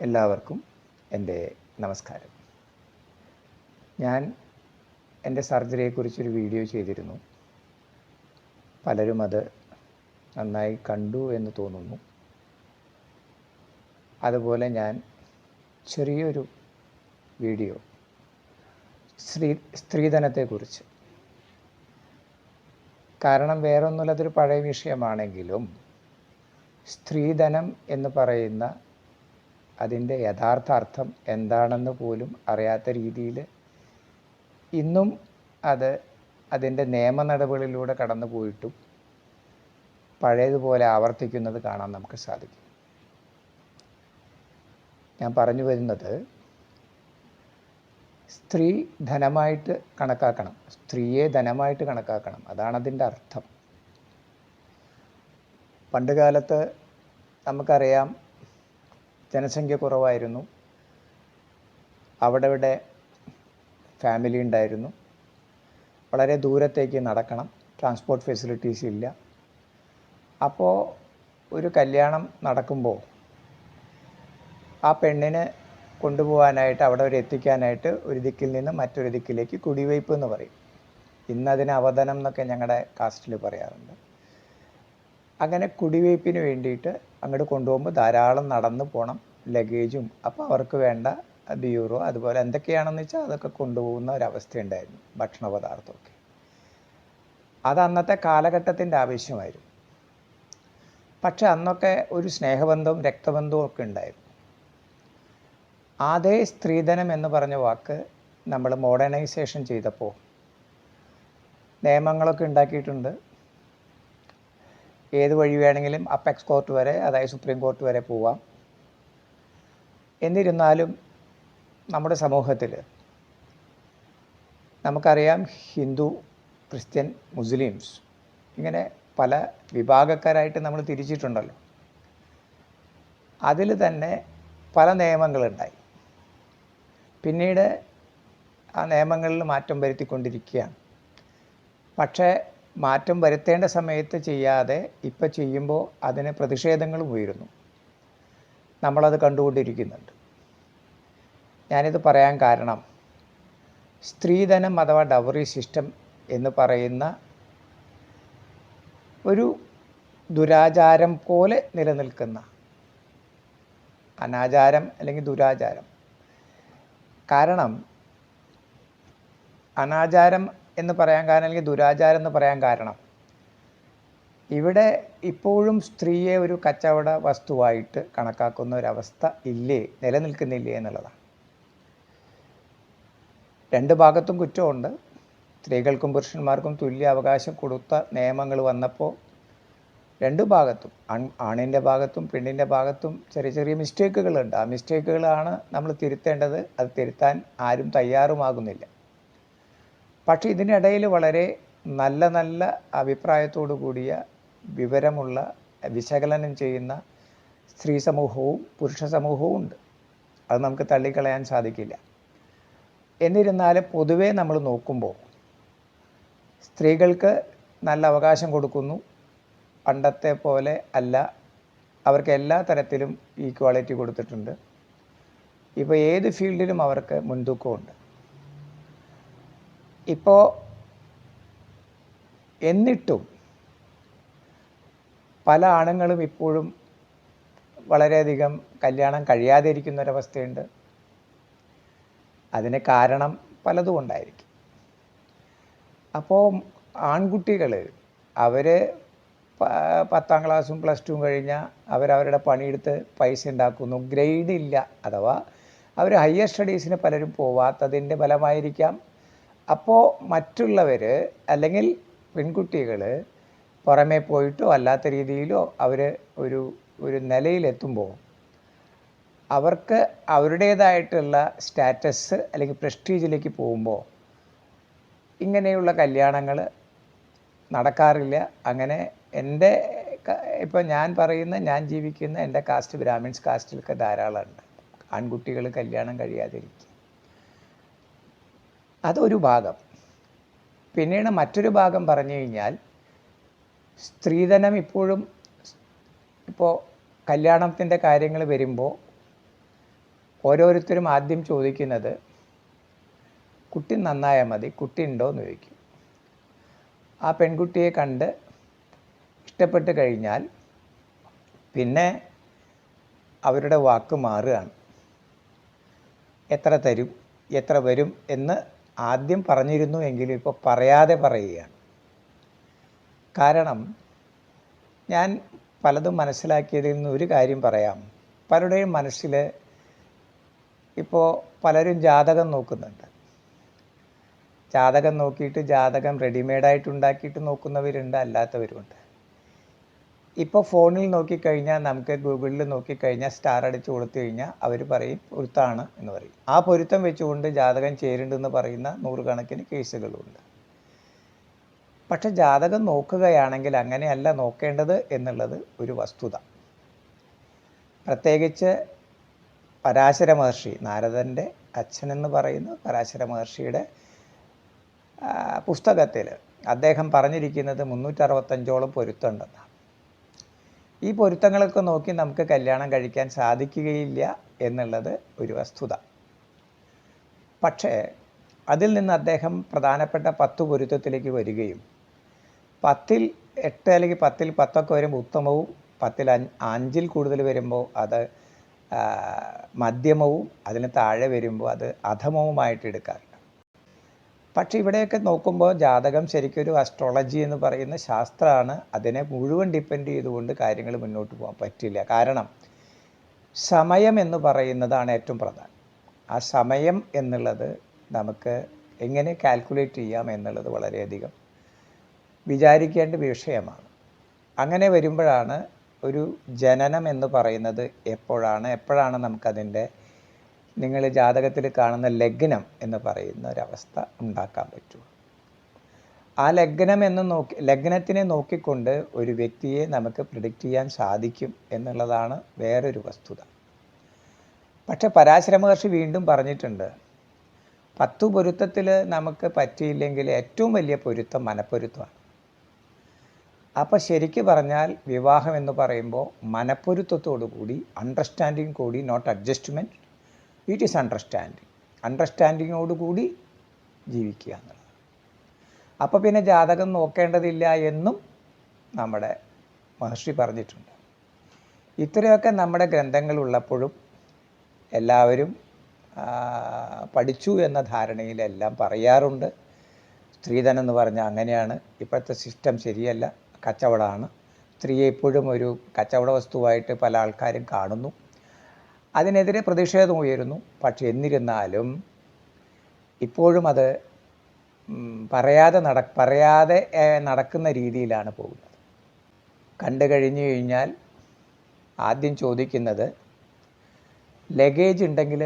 എല്ലാവർക്കും എന്റെ നമസ്കാരം. ഞാൻ എന്റെ സർജറിയെക്കുറിച്ചൊരു വീഡിയോ ചെയ്തിരുന്നു. പലരും അത് നന്നായി കണ്ടു എന്ന് തോന്നുന്നു. അതുപോലെ ഞാൻ ചെറിയൊരു വീഡിയോ സ്ത്രീ സ്ത്രീധനത്തെക്കുറിച്ച്. കാരണം വേറൊന്നുമില്ല അതൊരു പഴയ വിഷയമാണെങ്കിലും സ്ത്രീധനം എന്ന് പറയുന്ന അതിന്റെ യഥാർത്ഥ അർത്ഥം എന്താണെന്ന് പോലും അറിയാത്ത രീതിയിൽ ഇന്നും അത് അതിന്റെ നിയമ നടപടികളിലൂടെ കടന്നു പോയിട്ടും പഴയതുപോലെ ആവർത്തിക്കുന്നത് കാണാൻ നമുക്ക് സാധിക്കും. ഞാൻ പറഞ്ഞു വരുന്നത് സ്ത്രീ ധനമായിട്ട് കണക്കാക്കണം. സ്ത്രീയെ ധനമായിട്ട് കണക്കാക്കണം. അതാണ് അതിന്റെ അർത്ഥം. പണ്ടുകാലത്ത് നമുക്കറിയാം ജനസംഖ്യ കുറവായിരുന്നു. അവിടെ ഇവിടെ ഫാമിലി ഉണ്ടായിരുന്നു. വളരെ ദൂരത്തേക്ക് നടക്കണം. ട്രാൻസ്പോർട്ട് ഫെസിലിറ്റീസ് ഇല്ല. അപ്പോൾ ഒരു കല്യാണം നടക്കുമ്പോൾ ആ പെണ്ണിനെ കൊണ്ടുപോകാനായിട്ട് അവിടെ വരെ എത്തിക്കാനായിട്ട് ഒരു ദിക്കിൽ നിന്ന് മറ്റൊരു ദിക്കിലേക്ക് കുടിവയ്പ്പ് എന്ന് പറയും. ഇന്നതിന് അവതനം എന്നൊക്കെ ഞങ്ങളുടെ കാസ്റ്റിൽ പറയാറുണ്ട്. അങ്ങനെ കുടിവയ്പ്പിന് വേണ്ടിയിട്ട് അങ്ങോട്ട് കൊണ്ടുപോകുമ്പോൾ ധാരാളം നടന്നു പോകണം ലഗേജും അപ്പോൾ അവർക്ക് വേണ്ട ബ്യൂറോ അതുപോലെ എന്തൊക്കെയാണെന്ന് വെച്ചാൽ അതൊക്കെ കൊണ്ടുപോകുന്ന ഒരവസ്ഥയുണ്ടായിരുന്നു ഭക്ഷണ പദാർത്ഥമൊക്കെ അത് അന്നത്തെ കാലഘട്ടത്തിന്റെ ആവശ്യമായിരുന്നു. പക്ഷെ അന്നൊക്കെ ഒരു സ്നേഹബന്ധവും രക്തബന്ധവും ഒക്കെ ഉണ്ടായിരുന്നു. അതേ സ്ത്രീധനം എന്ന് പറഞ്ഞ വാക്ക് നമ്മൾ മോഡേണൈസേഷൻ ചെയ്തപ്പോൾ നിയമങ്ങളൊക്കെ ഉണ്ടാക്കിയിട്ടുണ്ട്. ഏത് വഴി വേണമെങ്കിലും അപ്പെക്സ് കോർട്ട് വരെ അതായത് സുപ്രീം കോർട്ട് വരെ പോവാം. എന്നിരുന്നാലും നമ്മുടെ സമൂഹത്തിൽ നമുക്കറിയാം ഹിന്ദു ക്രിസ്ത്യൻ മുസ്ലിംസ് ഇങ്ങനെ പല വിഭാഗക്കാരായിട്ട് നമ്മൾ തിരിച്ചിട്ടുണ്ടല്ലോ. അതിൽ തന്നെ പല നിയമങ്ങളുണ്ടായി. പിന്നീട് ആ നിയമങ്ങളിൽ മാറ്റം വരുത്തിക്കൊണ്ടിരിക്കുകയാണ്. പക്ഷേ മാറ്റം വരുത്തേണ്ട സമയത്ത് ചെയ്യാതെ ഇപ്പം ചെയ്യുമ്പോൾ അതിന് പ്രതിഷേധങ്ങളും ഉയരുന്നു. നമ്മളത് കണ്ടുകൊണ്ടിരിക്കുന്നുണ്ട്. ഞാനിത് പറയാൻ കാരണം സ്ത്രീധനം അഥവാ ഡവറി സിസ്റ്റം എന്ന് പറയുന്ന ഒരു ദുരാചാരം പോലെ നിലനിൽക്കുന്ന അനാചാരം അല്ലെങ്കിൽ ദുരാചാരം. കാരണം അനാചാരം എന്ന് പറയാൻ കാരണം അല്ലെങ്കിൽ ദുരാചാരം എന്ന് പറയാൻ കാരണം. ഇവിടെ ഇപ്പോഴും സ്ത്രീയെ ഒരു കച്ചവട വസ്തുവായിട്ട് കണക്കാക്കുന്ന ഒരവസ്ഥ ഇല്ലേ നിലനിൽക്കുന്നില്ലേ എന്നുള്ളതാണ്. രണ്ട് ഭാഗത്തും കുറ്റമുണ്ട്. സ്ത്രീകൾക്കും പുരുഷന്മാർക്കും തുല്യ അവകാശം കൊടുത്ത നിയമങ്ങൾ വന്നപ്പോൾ രണ്ട് ഭാഗത്തും ആൺ ആണിന്റെ ഭാഗത്തും പെണ്ണിന്റെ ഭാഗത്തും ചെറിയ ചെറിയ മിസ്റ്റേക്കുകളുണ്ട്. ആ മിസ്റ്റേക്കുകളാണ് നമ്മൾ തിരുത്തേണ്ടത്. അത് തിരുത്താൻ ആരും തയ്യാറുമാകുന്നില്ല. പക്ഷേ ഇതിനിടയിൽ വളരെ നല്ല നല്ല അഭിപ്രായത്തോടു കൂടിയ വിവരമുള്ള വിശകലനം ചെയ്യുന്ന സ്ത്രീ സമൂഹവും പുരുഷ സമൂഹവും ഉണ്ട്. അത് നമുക്ക് തള്ളിക്കളയാൻ സാധിക്കില്ല. എന്നിരുന്നാലും പൊതുവേ നമ്മൾ നോക്കുമ്പോൾ സ്ത്രീകൾക്ക് നല്ല അവകാശം കൊടുക്കുന്നു. പണ്ടത്തെ പോലെ അല്ല. അവർക്ക് എല്ലാ തരത്തിലും ഈക്വാളിറ്റി കൊടുത്തിട്ടുണ്ട്. ഇപ്പോൾ ഏത് ഫീൽഡിലും അവർക്ക് മുൻതൂക്കമുണ്ട്. ഇപ്പോൾ എന്നിട്ടും പല ആണുങ്ങളും ഇപ്പോഴും വളരെയധികം കല്യാണം കഴിയാതെ ഇരിക്കുന്ന ഒരവസ്ഥയുണ്ട് അതിന് കാരണം പലതും ഉണ്ടായിരിക്കും. അപ്പോൾ ആൺകുട്ടികൾ അവർ പത്താം ക്ലാസ്സും പ്ലസ് ടുവും കഴിഞ്ഞാൽ അവരവരുടെ പണിയെടുത്ത് പൈസ ഉണ്ടാക്കുന്നു. ഗ്രേഡ് ഇല്ല. അഥവാ അവർ ഹയർ സ്റ്റഡീസിന് പലരും പോവാത്തതിന്റെ ഫലമായിരിക്കാം അപ്പോൾ മറ്റുള്ളവർ അല്ലെങ്കിൽ പെൺകുട്ടികൾ പുറമേ പോയിട്ടോ അല്ലാത്ത രീതിയിലോ അവർ ഒരു ഒരു നിലയിലെത്തുമ്പോൾ അവർക്ക് അവരുടേതായിട്ടുള്ള സ്റ്റാറ്റസ് അല്ലെങ്കിൽ പ്രസ്റ്റീജിലേക്ക് പോകുമ്പോൾ ഇങ്ങനെയുള്ള കല്യാണങ്ങൾ നടക്കാറില്ല. അങ്ങനെ എന്റെ ഇപ്പോൾ ഞാൻ പറയുന്ന ഞാൻ ജീവിക്കുന്ന എന്റെ കാസ്റ്റ് ബ്രാഹ്മിൻസ് കാസ്റ്റിലൊക്കെ ധാരാളമുണ്ട്. ആൺകുട്ടികൾ കല്യാണം കഴിയാതിരിക്കുക അതൊരു ഭാഗം. പിന്നീട് മറ്റൊരു ഭാഗം പറഞ്ഞു കഴിഞ്ഞാൽ സ്ത്രീധനം ഇപ്പോഴും ഇപ്പോൾ കല്യാണത്തിന്റെ കാര്യങ്ങൾ വരുമ്പോൾ ഓരോരുത്തരും ആദ്യം ചോദിക്കുന്നത് കുട്ടി നന്നായാൽ മതി കുട്ടി ഉണ്ടോ? എന്ന് ചോദിക്കും. ആ പെൺകുട്ടിയെ കണ്ട് ഇഷ്ടപ്പെട്ട് കഴിഞ്ഞാൽ പിന്നെ അവരുടെ വാക്ക് മാറുകയാണ്. എത്ര തരും എത്ര വരും എന്ന് ആദ്യം പറഞ്ഞിരുന്നു എങ്കിലും ഇപ്പോൾ പറയാതെ പറയുകയാണ്. കാരണം ഞാൻ പലതും മനസ്സിലാക്കിയതിൽ നിന്ന് ഒരു കാര്യം പറയാം. പലരുടെയും മനസ്സിൽ ഇപ്പോൾ പലരും ജാതകം നോക്കുന്നുണ്ട്. ജാതകം നോക്കിയിട്ട് ജാതകം റെഡിമെയ്ഡായിട്ട് ഉണ്ടാക്കിയിട്ട് നോക്കുന്നവരുണ്ട് അല്ലാത്തവരുമുണ്ട്. ഇപ്പോൾ ഫോണിൽ നോക്കിക്കഴിഞ്ഞാൽ നമുക്ക് ഗൂഗിളിൽ നോക്കിക്കഴിഞ്ഞാൽ സ്റ്റാർ അടിച്ച് കൊടുത്തു കഴിഞ്ഞാൽ അവർ പറയും പൊരുത്താണ് എന്ന് പറയും. ആ പൊരുത്തം വെച്ചുകൊണ്ട് ജാതകം ചേരുന്നുണ്ടെന്ന് പറയുന്ന നൂറുകണക്കിന് കേസുകളുണ്ട്. പക്ഷെ ജാതകം നോക്കുകയാണെങ്കിൽ അങ്ങനെയല്ല നോക്കേണ്ടത് എന്നുള്ളത് ഒരു വസ്തുത. പ്രത്യേകിച്ച് പരാശര മഹർഷി നാരദന്റെ അച്ഛനെന്ന് പറയുന്ന പരാശര മഹർഷിയുടെ പുസ്തകത്തിൽ അദ്ദേഹം പറഞ്ഞിരിക്കുന്നത് മുന്നൂറ്ററുപത്തഞ്ചോളം പൊരുത്തമുണ്ടെന്നാണ്. ഈ പൊരുത്തങ്ങളൊക്കെ നോക്കി നമുക്ക് കല്യാണം കഴിക്കാൻ സാധിക്കുകയില്ല എന്നുള്ളത് ഒരു വസ്തുത. പക്ഷേ അതിൽ നിന്ന് അദ്ദേഹം പ്രധാനപ്പെട്ട പത്ത് പൊരുത്തത്തിലേക്ക് വരികയും പത്തിൽ എട്ട് അല്ലെങ്കിൽ പത്തിൽ പത്തൊക്കെ വരുമ്പോൾ ഉത്തമവും പത്തിൽ അഞ്ചിൽ കൂടുതൽ വരുമ്പോൾ അത് മധ്യമവും അതിന് താഴെ വരുമ്പോൾ അത് അധമവുമായിട്ട് എടുക്കാറുണ്ട് പക്ഷേ ഇവിടെയൊക്കെ നോക്കുമ്പോൾ ജാതകം ശരിക്കും ഒരു അസ്ട്രോളജി എന്ന് പറയുന്ന ശാസ്ത്രമാണ്. അതിനെ മുഴുവൻ ഡിപ്പെൻഡ് ചെയ്തുകൊണ്ട് കാര്യങ്ങൾ മുന്നോട്ട് പോകാൻ പറ്റില്ല. കാരണം സമയം എന്ന് പറയുന്നതാണ് ഏറ്റവും പ്രധാനം. ആ സമയം എന്നുള്ളത് നമുക്ക് എങ്ങനെ കാൽക്കുലേറ്റ് ചെയ്യാം എന്നുള്ളത് വളരെയധികം വിചാരിക്കേണ്ട വിഷയമാണ്. അങ്ങനെ വരുമ്പോഴാണ് ഒരു ജനനം എന്ന് പറയുന്നത് എപ്പോഴാണ് എപ്പോഴാണ് നമുക്കതിന്റെ നിങ്ങൾ ജാതകത്തിൽ കാണുന്ന ലഗ്നം എന്ന് പറയുന്ന ഒരവസ്ഥ ഉണ്ടാക്കാൻ പറ്റും. ആ ലഗ്നം എന്ന് നോക്കി ലഗ്നത്തിനെ നോക്കിക്കൊണ്ട് ഒരു വ്യക്തിയെ നമുക്ക് പ്രിഡിക്റ്റ് ചെയ്യാൻ സാധിക്കും എന്നുള്ളതാണ് വേറൊരു വസ്തുത. പക്ഷെ പരാശരമഹർഷി വീണ്ടും പറഞ്ഞിട്ടുണ്ട് പത്തു പൊരുത്തത്തിൽ നമുക്ക് പറ്റിയില്ലെങ്കിൽ ഏറ്റവും വലിയ പൊരുത്തം മനപ്പൊരുത്തമാണ്. അപ്പോൾ ശരിക്ക് പറഞ്ഞാൽ വിവാഹം എന്ന് പറയുമ്പോൾ മനപ്പൊരുത്തത്തോടു കൂടി അണ്ടർസ്റ്റാൻഡിങ് കൂടി not adjustment it is understanding അണ്ടർസ്റ്റാൻഡിങ്ങോട് കൂടി ജീവിക്കുക എന്നുള്ളത് അപ്പോൾ പിന്നെ ജാതകം നോക്കേണ്ടതില്ല എന്നും നമ്മുടെ മഹർഷി പറഞ്ഞിട്ടുണ്ട്. ഇത്രയൊക്കെ നമ്മുടെ ഗ്രന്ഥങ്ങളുള്ളപ്പോഴും എല്ലാവരും പഠിച്ചു എന്ന ധാരണയിലെല്ലാം പറയാറുണ്ട്. സ്ത്രീധനം എന്ന് പറഞ്ഞാൽ അങ്ങനെയാണ്. ഇപ്പോഴത്തെ സിസ്റ്റം ശരിയല്ല. കച്ചവടമാണ്. സ്ത്രീയെ എപ്പോഴും ഒരു കച്ചവട വസ്തുവായിട്ട് പല ആൾക്കാരും കാണുന്നു. അതിനെതിരെ പ്രതിഷേധം ഉയരുന്നു. പക്ഷെ എന്നിരുന്നാലും ഇപ്പോഴും അത് പറയാതെ നട പറയാതെ നടക്കുന്ന രീതിയിലാണ് പോകുന്നത്. കണ്ടു കഴിഞ്ഞു കഴിഞ്ഞാൽ ആദ്യം ചോദിക്കുന്നത് ലഗേജ് ഉണ്ടെങ്കിൽ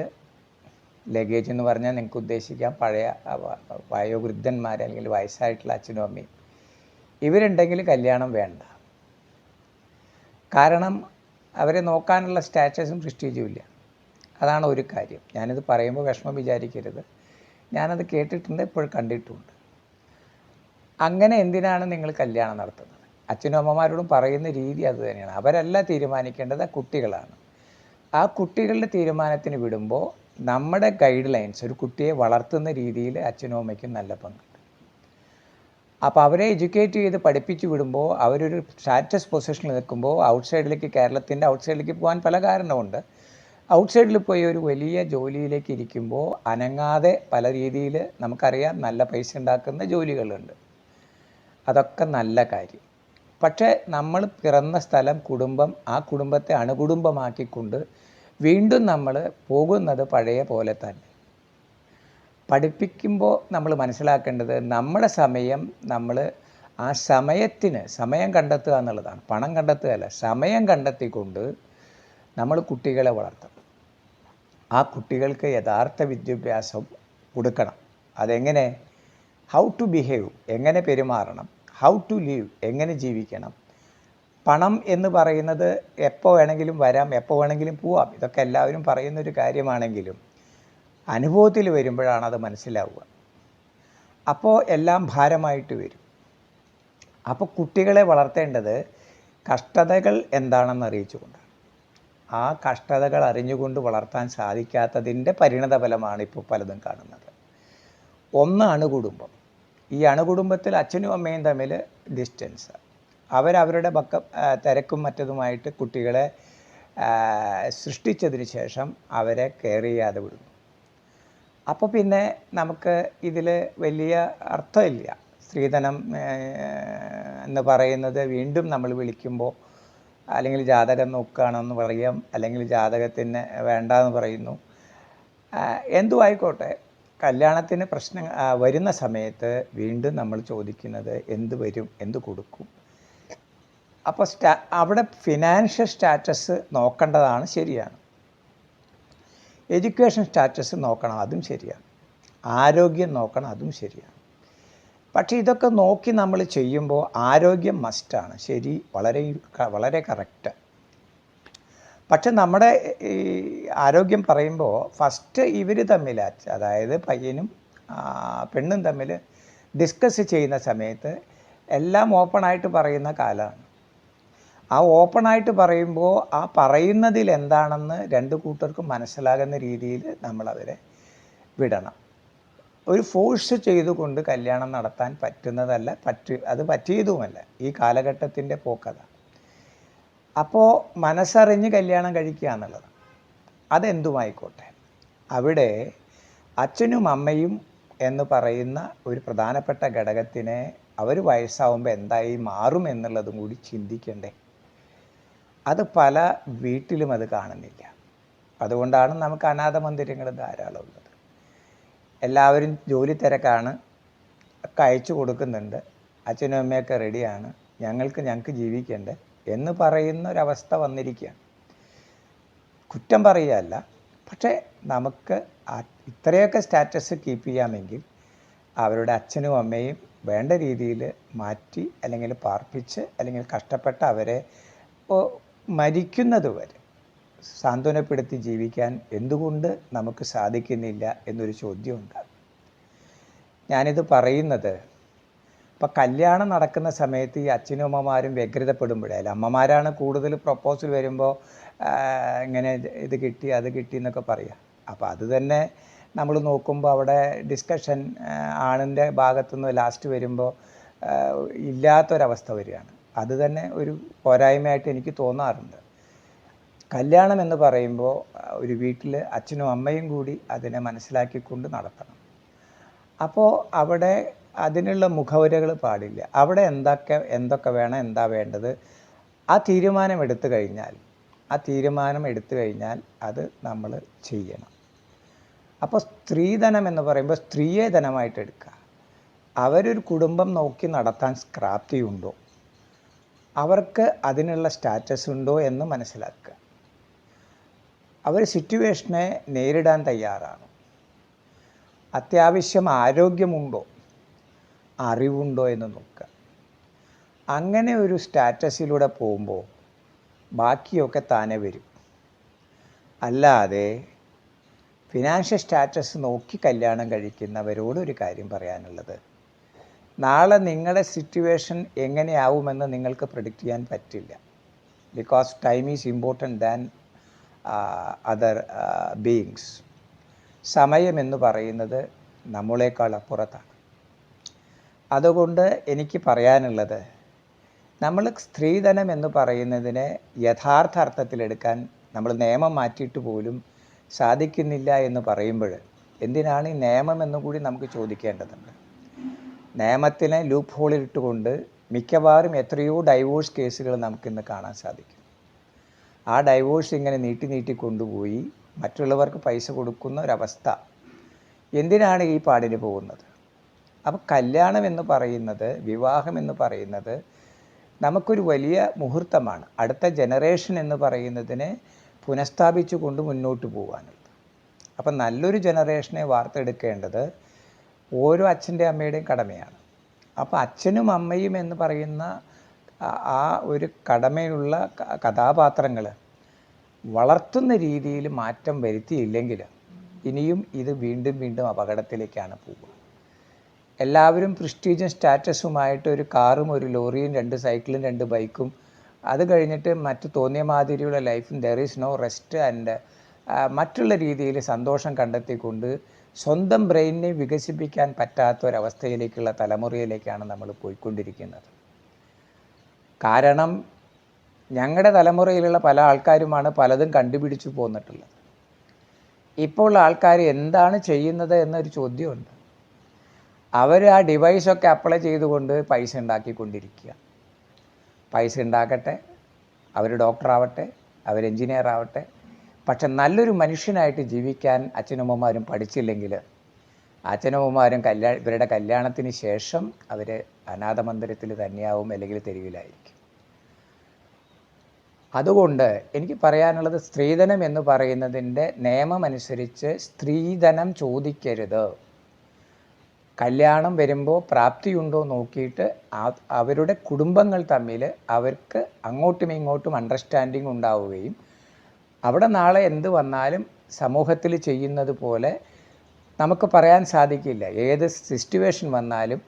ലഗേജ് എന്ന് പറഞ്ഞാൽ നിങ്ങൾക്ക് ഉദ്ദേശിക്കാം പഴയ വയോവൃദ്ധന്മാർ അല്ലെങ്കിൽ വയസ്സായിട്ടുള്ള അച്ഛനും അമ്മയും. ഇവരുണ്ടെങ്കിൽ കല്യാണം വേണ്ട. കാരണം അവരെ നോക്കാനുള്ള സ്റ്റാറ്റസും പ്രിസ്റ്റീജും ഇല്ല. അതാണ് ഒരു കാര്യം. ഞാനിത് പറയുമ്പോൾ വിഷമം വിചാരിക്കരുത്. ഞാനത് കേട്ടിട്ടുണ്ട് ഇപ്പോൾ കണ്ടിട്ടുമുണ്ട് അങ്ങനെ എന്തിനാണ് നിങ്ങൾ കല്യാണം നടത്തുന്നത്? അച്ഛനും അമ്മമാരോടും പറയുന്ന രീതി അത് തന്നെയാണ്. അവരല്ല തീരുമാനിക്കേണ്ടത് കുട്ടികളാണ്. ആ കുട്ടികളുടെ തീരുമാനത്തിന് വിടുമ്പോൾ നമ്മുടെ ഗൈഡ് ലൈൻസ് ഒരു കുട്ടിയെ വളർത്തുന്ന രീതിയിൽ അച്ഛനും അമ്മയ്ക്കും നല്ല പങ്കുണ്ട് അപ്പോൾ അവരെ എഡ്യൂക്കേറ്റ് ചെയ്ത് പഠിപ്പിച്ചു വിടുമ്പോൾ അവരൊരു സ്റ്റാറ്റസ് പൊസിഷനിൽ നിൽക്കുമ്പോൾ ഔട്ട്സൈഡിലേക്ക് കേരളത്തിന്റെ ഔട്ട്സൈഡിലേക്ക് പോകാൻ പല കാരണമുണ്ട്. ഔട്ട്സൈഡിൽ പോയി ഒരു വലിയ ജോലിയിലേക്ക് ഇരിക്കുമ്പോൾ അനങ്ങാതെ പല രീതിയിൽ നമുക്കറിയാം നല്ല പൈസ ഉണ്ടാക്കുന്ന ജോലികളുണ്ട്. അതൊക്കെ നല്ല കാര്യം. പക്ഷേ നമ്മൾ പിറന്ന സ്ഥലം കുടുംബം ആ കുടുംബത്തെ അണുകുടുംബമാക്കിക്കൊണ്ട് വീണ്ടും നമ്മൾ പോകുന്നത് പഴയ പോലെ തന്നെ. പഠിപ്പിക്കുമ്പോൾ നമ്മൾ മനസ്സിലാക്കേണ്ടത് നമ്മുടെ സമയം നമ്മൾ ആ സമയത്തിന് സമയം കണ്ടെത്തുക എന്നുള്ളതാണ്. പണം കണ്ടെത്തുകയല്ല സമയം കണ്ടെത്തിക്കൊണ്ട് നമ്മൾ കുട്ടികളെ വളർത്തണം. ആ കുട്ടികൾക്ക് യഥാർത്ഥ വിദ്യാഭ്യാസം കൊടുക്കണം. അതെങ്ങനെ? ഹൗ ടു ബിഹേവ് എങ്ങനെ പെരുമാറണം ഹൗ ടു ലീവ് എങ്ങനെ ജീവിക്കണം. പണം എന്ന് പറയുന്നത് എപ്പോൾ വേണമെങ്കിലും വരാം എപ്പോൾ വേണമെങ്കിലും പോവാം. ഇതൊക്കെ എല്ലാവരും പറയുന്നൊരു കാര്യമാണെങ്കിലും അനുഭവത്തിൽ വരുമ്പോഴാണ് അത് മനസ്സിലാവുക. അപ്പോൾ എല്ലാം ഭാരമായിട്ട് വരും. അപ്പോൾ കുട്ടികളെ വളർത്തേണ്ടത് കഷ്ടതകൾ എന്താണെന്ന് അറിയിച്ചുകൊണ്ടാണ്. ആ കഷ്ടതകൾ അറിഞ്ഞുകൊണ്ട് വളർത്താൻ സാധിക്കാത്തതിന്റെ പരിണത ഫലമാണ് ഇപ്പോൾ പലതും കാണുന്നത്. ഒന്ന് അണുകുടുംബം ഈ അണുകുടുംബത്തിൽ അച്ഛനും അമ്മയും തമ്മിൽ ഡിസ്റ്റൻസ് അവരവരുടെ പക്ക ആ, തിരക്കും മറ്റതുമായിട്ട് കുട്ടികളെ സൃഷ്ടിച്ചതിന് ശേഷം അവരെ കെയർ ചെയ്യാതെ വിടുന്നു. അപ്പോൾ പിന്നെ നമുക്ക് ഇതിൽ വലിയ അർത്ഥമില്ല. സ്ത്രീധനം എന്ന് പറയുന്നത് വീണ്ടും നമ്മൾ വിളിക്കുമ്പോൾ അല്ലെങ്കിൽ ജാതകം നോക്കുകയാണെന്ന് പറയാം അല്ലെങ്കിൽ ജാതകത്തിന് വേണ്ടാന്ന് പറയുന്നു. എന്തു ആയിക്കോട്ടെ കല്യാണത്തിന് പ്രശ്നം വരുന്ന സമയത്ത് വീണ്ടും നമ്മൾ ചോദിക്കുന്നത് എന്ത് വരും എന്ത് കൊടുക്കും. അപ്പോൾ സ്റ്റാ അവിടെ ഫിനാൻഷ്യൽ സ്റ്റാറ്റസ് നോക്കേണ്ടതാണ് ശരിയാണ്. എഡ്യൂക്കേഷൻ സ്റ്റാറ്റസ് നോക്കണം അതും ശരിയാണ് ആരോഗ്യം നോക്കണം അതും ശരിയാണ് പക്ഷേ ഇതൊക്കെ നോക്കി നമ്മൾ ചെയ്യുമ്പോൾ ആരോഗ്യം മസ്റ്റാണ് ശരി വളരെ വളരെ കറക്റ്റ് പക്ഷെ നമ്മുടെ ഈ ആരോഗ്യം പറയുമ്പോൾ ഫസ്റ്റ് ഇവർ തമ്മിൽ അതായത് പയ്യനും പെണ്ണും തമ്മിൽ ഡിസ്കസ് ചെയ്യുന്ന സമയത്ത് എല്ലാം ഓപ്പണായിട്ട് പറയുന്ന കാലമാണ്. ആ ഓപ്പൺ ആയിട്ട് പറയുമ്പോൾ ആ പറയുന്നതിൽ എന്താണെന്ന് രണ്ട് കൂട്ടർക്കും മനസ്സിലാകുന്ന രീതിയിൽ നമ്മളവരെ വിടണം. ഒരു ഫോഴ്സ് ചെയ്തുകൊണ്ട് കല്യാണം നടത്താൻ പറ്റുന്നതല്ല പറ്റി അത് പറ്റിയതുമല്ല. ഈ കാലഘട്ടത്തിന്റെ പോക്കത. അപ്പോൾ മനസ്സറിഞ്ഞ് കല്യാണം കഴിക്കുക എന്നുള്ളത്. അതെന്തുമായിക്കോട്ടെ? അവിടെ അച്ഛനും അമ്മയും എന്ന് പറയുന്ന ഒരു പ്രധാനപ്പെട്ട ഘടകത്തിനെ അവർ വയസ്സാവുമ്പോൾ എന്തായി മാറും എന്നുള്ളതും കൂടി ചിന്തിക്കണ്ടേ. അത് പല വീട്ടിലും അത് കാണുന്നില്ല. അതുകൊണ്ടാണ് നമുക്ക് അനാഥ മന്ദിരങ്ങൾ ധാരാളം ഉള്ളത്. എല്ലാവരും ജോലി തിരക്കാണ്. അയച്ചു കൊടുക്കുന്നുണ്ട്. അച്ഛനും അമ്മയൊക്കെ റെഡിയാണ്. ഞങ്ങൾക്ക് ഞങ്ങൾക്ക് ജീവിക്കണ്ടേ എന്ന് പറയുന്ന ഒരവസ്ഥ വന്നിരിക്കുകയാണ്. കുറ്റം പറയുകയല്ല. പക്ഷേ നമുക്ക് ഇത്രയൊക്കെ സ്റ്റാറ്റസ് കീപ്പ് ചെയ്യാമെങ്കിൽ അവരുടെ അച്ഛനും അമ്മയും വേണ്ട രീതിയിൽ മാറ്റി അല്ലെങ്കിൽ പാർപ്പിച്ച് അല്ലെങ്കിൽ കഷ്ടപ്പെട്ട് അവരെ ഇപ്പോൾ മരിക്കുന്നത് വരെ സാന്ത്വനപ്പെടുത്തി ജീവിക്കാൻ എന്തുകൊണ്ട് നമുക്ക് സാധിക്കുന്നില്ല എന്നൊരു ചോദ്യം ഉണ്ടാകും ഞാനിത് പറയുന്നത് ഇപ്പം കല്യാണം നടക്കുന്ന സമയത്ത് ഈ അച്ഛനും അമ്മമാരും വ്യഗ്രതപ്പെടുമ്പോഴേ അമ്മമാരാണ് കൂടുതൽ പ്രപ്പോസൽ വരുമ്പോൾ ഇങ്ങനെ ഇത് കിട്ടി അത് കിട്ടി എന്നൊക്കെ പറയുക അപ്പോൾ അത് തന്നെ നമ്മൾ നോക്കുമ്പോൾ അവിടെ ഡിസ്കഷൻ ആണിന്റെ ഭാഗത്തുനിന്ന് ലാസ്റ്റ് വരുമ്പോൾ ഇല്ലാത്തൊരവസ്ഥ വരികയാണ്. അത് തന്നെ ഒരു പോരായ്മയായിട്ട് എനിക്ക് തോന്നാറുണ്ട്. കല്യാണം എന്ന് പറയുമ്പോൾ ഒരു വീട്ടിൽ അച്ഛനും അമ്മയും കൂടി അതിനെ മനസ്സിലാക്കിക്കൊണ്ട് നടത്തണം. അപ്പോൾ അവിടെ അതിനുള്ള മുഖവരകൾ പാടില്ല. അവിടെ എന്തൊക്കെ എന്തൊക്കെ വേണം എന്താ വേണ്ടത് ആ തീരുമാനം എടുത്തു കഴിഞ്ഞാൽ ആ തീരുമാനം എടുത്തു കഴിഞ്ഞാൽ അത് നമ്മൾ ചെയ്യണം. അപ്പോൾ സ്ത്രീധനം എന്ന് പറയുമ്പോൾ സ്ത്രീയെ ധനമായിട്ട് എടുക്കുക. അവരൊരു കുടുംബം നോക്കി നടത്താൻ പ്രാപ്തിയുണ്ടോ അവർക്ക് അതിനുള്ള സ്റ്റാറ്റസ് ഉണ്ടോ എന്ന് മനസ്സിലാക്കുക. അവർ സിറ്റുവേഷനെ നേരിടാൻ തയ്യാറാണ്. അത്യാവശ്യം ആരോഗ്യമുണ്ടോ അറിവുണ്ടോ എന്ന് നോക്കുക. അങ്ങനെ ഒരു സ്റ്റാറ്റസിലൂടെ പോകുമ്പോൾ ബാക്കിയൊക്കെ താനെ വരും. അല്ലാതെ ഫിനാൻഷ്യൽ സ്റ്റാറ്റസ് നോക്കി കല്യാണം കഴിക്കുന്നവരോട് ഒരു കാര്യം പറയാനുള്ളത് നാളെ നിങ്ങളുടെ സിറ്റുവേഷൻ എങ്ങനെയാവുമെന്ന് നിങ്ങൾക്ക് പ്രഡിക്റ്റ് ചെയ്യാൻ പറ്റില്ല. Because time is important than other beings സമയം എന്ന് പറയുന്നത് നമ്മളെക്കാൾ അപ്പുറത്താണ്. അതുകൊണ്ട് എനിക്ക് പറയാനുള്ളത് നമ്മൾ സ്ത്രീധനം എന്ന് പറയുന്നതിനെ യഥാർത്ഥ അർത്ഥത്തിലെടുക്കാൻ നമ്മൾ നിയമം മാറ്റിയിട്ട് പോലും സാധിക്കുന്നില്ല എന്ന് പറയുമ്പോൾ എന്തിനാണ് ഈ നിയമം എന്നുകൂടി നമുക്ക് ചോദിക്കേണ്ടതുണ്ട്? നിയമത്തിനെ ലൂപ്പ് ഹോളിൽ ഇട്ടുകൊണ്ട് മിക്കവാറും എത്രയോ ഡൈവോഴ്സ് കേസുകൾ നമുക്കിന്ന് കാണാൻ സാധിക്കും. ആ ഡൈവോഴ്സ് ഇങ്ങനെ നീട്ടി നീട്ടി കൊണ്ടുപോയി മറ്റുള്ളവർക്ക് പൈസ കൊടുക്കുന്ന ഒരവസ്ഥ. എന്തിനാണ് ഈ പാടിന് പോകുന്നത്? അപ്പോൾ കല്യാണം എന്ന് പറയുന്നത് വിവാഹം എന്ന് പറയുന്നത് നമുക്കൊരു വലിയ മുഹൂർത്തമാണ്. അടുത്ത ജനറേഷൻ എന്ന് പറയുന്നതിനെ പുനഃസ്ഥാപിച്ചു കൊണ്ട് മുന്നോട്ട് പോകാനുള്ളത് അപ്പം നല്ലൊരു ജനറേഷനെ വാർത്തെടുക്കേണ്ടത് ഓരോ അച്ഛന്റെ അമ്മയുടെയും കടമയാണ്. അപ്പോൾ അച്ഛനും അമ്മയും എന്ന് പറയുന്ന ആ- ഒരു കടമയുള്ള കഥാപാത്രങ്ങൾ വളർത്തുന്ന രീതിയിൽ മാറ്റം വരുത്തിയില്ലെങ്കിൽ ഇനിയും ഇത് വീണ്ടും വീണ്ടും അപകടത്തിലേക്കാണ് പോവുക. എല്ലാവരും പ്രിസ്റ്റീജും സ്റ്റാറ്റസുമായിട്ട് ഒരു കാറും ഒരു ലോറിയും രണ്ട് സൈക്കിളും രണ്ട് ബൈക്കും അത് കഴിഞ്ഞിട്ട് മറ്റ് തോന്നിയ മാതിരിയുള്ള ലൈഫും there is no rest and മറ്റുള്ള രീതിയിൽ സന്തോഷം കണ്ടെത്തിക്കൊണ്ട് സ്വന്തം ബ്രെയിനിനെ വികസിപ്പിക്കാൻ പറ്റാത്ത ഒരവസ്ഥയിലേക്കുള്ള തലമുറയിലേക്കാണ് നമ്മൾ പോയിക്കൊണ്ടിരിക്കുന്നത്. കാരണം ഞങ്ങളുടെ തലമുറയിലുള്ള പല ആൾക്കാരുമാണ് പലതും കണ്ടുപിടിച്ചു പോന്നിട്ടുള്ളത്. ഇപ്പോൾ ആൾക്കാർ എന്താണ് ചെയ്യുന്നത് എന്നൊരു ചോദ്യമുണ്ട്. അവർ ആ ഡിവൈസൊക്കെ അപ്ലൈ ചെയ്തുകൊണ്ട് പൈസ ഉണ്ടാക്കിക്കൊണ്ടിരിക്കുക. പൈസ ഉണ്ടാക്കട്ടെ അവർ ഡോക്ടറാവട്ടെ അവർ എഞ്ചിനീയർ ആവട്ടെ പക്ഷെ നല്ലൊരു മനുഷ്യനായിട്ട് ജീവിക്കാൻ അച്ഛനമ്മമാരും പഠിച്ചില്ലെങ്കിൽ അച്ഛനമ്മമാരും കല്യാ ഇവരുടെ കല്യാണത്തിന് ശേഷം അവർ അനാഥമന്ദിരത്തിൽ തന്നെയാവും അല്ലെങ്കിൽ തെരുവിലായിരിക്കും. അതുകൊണ്ട് എനിക്ക് പറയാനുള്ളത് സ്ത്രീധനം എന്ന് പറയുന്നതിന്റെ നിയമമനുസരിച്ച് സ്ത്രീധനം ചോദിക്കരുത്. കല്യാണം വരുമ്പോൾ പ്രാപ്തിയുണ്ടോ നോക്കിയിട്ട് അവരുടെ കുടുംബങ്ങൾ തമ്മിൽ അവർക്ക് അങ്ങോട്ടും ഇങ്ങോട്ടും അണ്ടർസ്റ്റാൻഡിങ് ഉണ്ടാവുകയും അവിടെ നാളെ എന്ത് വന്നാലും സമൂഹത്തിൽ ചെയ്യുന്നത് പോലെ നമുക്ക് പറയാൻ സാധിക്കില്ല. ഏത് സിറ്റുവേഷൻ വന്നാലും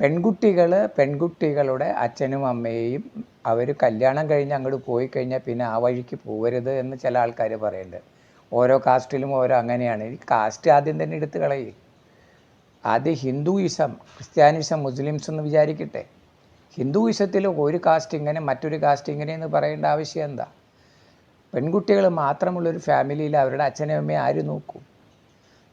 പെൺകുട്ടികൾ പെൺകുട്ടികളുടെ അച്ഛനും അമ്മയെയും അവർ കല്യാണം കഴിഞ്ഞ് അങ്ങോട്ട് പോയി കഴിഞ്ഞാൽ പിന്നെ ആ വഴിക്ക് പോകരുത് എന്ന് ചില ആൾക്കാർ പറയുന്നുണ്ട് ഓരോ കാസ്റ്റിലും ഓരോ അങ്ങനെയാണ്. ഈ കാസ്റ്റ് ആദ്യം തന്നെ എടുത്ത് കളയും. ആദ്യം ഹിന്ദുയിസം ക്രിസ്ത്യാനിസം മുസ്ലിംസ് എന്ന് വിചാരിക്കട്ടെ. ഹിന്ദുയിസത്തിൽ ഒരു കാസ്റ്റ് ഇങ്ങനെ മറ്റൊരു കാസ്റ്റ് ഇങ്ങനെ എന്ന് പറയേണ്ട ആവശ്യം എന്താ? പെൺകുട്ടികൾ മാത്രമുള്ളൊരു ഫാമിലിയിൽ അവരുടെ അച്ഛനും അമ്മയും ആര് നോക്കും?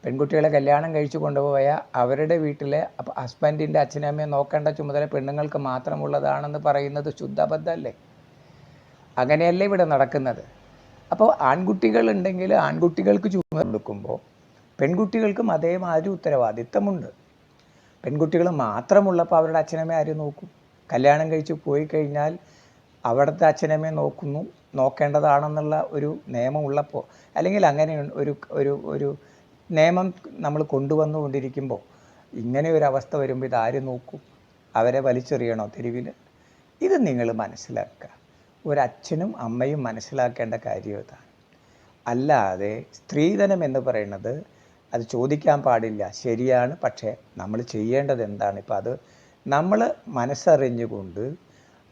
പെൺകുട്ടികളെ കല്യാണം കഴിച്ചു കൊണ്ടുപോയ അവരുടെ വീട്ടിലെ ഹസ്ബൻഡിന്റെ അച്ഛനും അമ്മയും നോക്കേണ്ട ചുമതല പെണ്ണുങ്ങൾക്ക് മാത്രമുള്ളതാണെന്ന് പറയുന്നത് ശുദ്ധബദ്ധമല്ലേ അങ്ങനെയല്ലേ ഇവിടെ നടക്കുന്നത്? അപ്പോൾ ആൺകുട്ടികൾ ഉണ്ടെങ്കിൽ ആൺകുട്ടികൾക്ക് ചുമതല കൊടുക്കുമ്പോൾ പെൺകുട്ടികൾക്കും അതേമാതിരി ഉത്തരവാദിത്തമുണ്ട്. പെൺകുട്ടികൾ മാത്രമുള്ളപ്പോൾ അവരുടെ അച്ഛനമ്മ ആര് നോക്കും? കല്യാണം കഴിച്ച് പോയി കഴിഞ്ഞാൽ അവിടുത്തെ അച്ഛനമ്മയെ നോക്കുന്നു നോക്കേണ്ടതാണെന്നുള്ള ഒരു നിയമമുള്ളപ്പോൾ അല്ലെങ്കിൽ അങ്ങനെ ഒരു ഒരു ഒരു നിയമം നമ്മൾ കൊണ്ടുവന്നുകൊണ്ടിരിക്കുമ്പോൾ ഇങ്ങനെ ഒരു അവസ്ഥ വരുമ്പോൾ ഇതാര് നോക്കും? അവരെ വലിച്ചെറിയണോ തെരുവിൽ ഇത് നിങ്ങൾ മനസ്സിലാക്കുക. ഒരച്ഛനും അമ്മയും മനസ്സിലാക്കേണ്ട കാര്യം ഇതാണ്. അല്ലാതെ സ്ത്രീധനം എന്ന് പറയുന്നത് അത് ചോദിക്കാൻ പാടില്ല. ശരിയാണ് പക്ഷേ നമ്മൾ ചെയ്യേണ്ടത് എന്താണ്? ഇപ്പം അത് നമ്മൾ മനസ്സറിഞ്ഞുകൊണ്ട്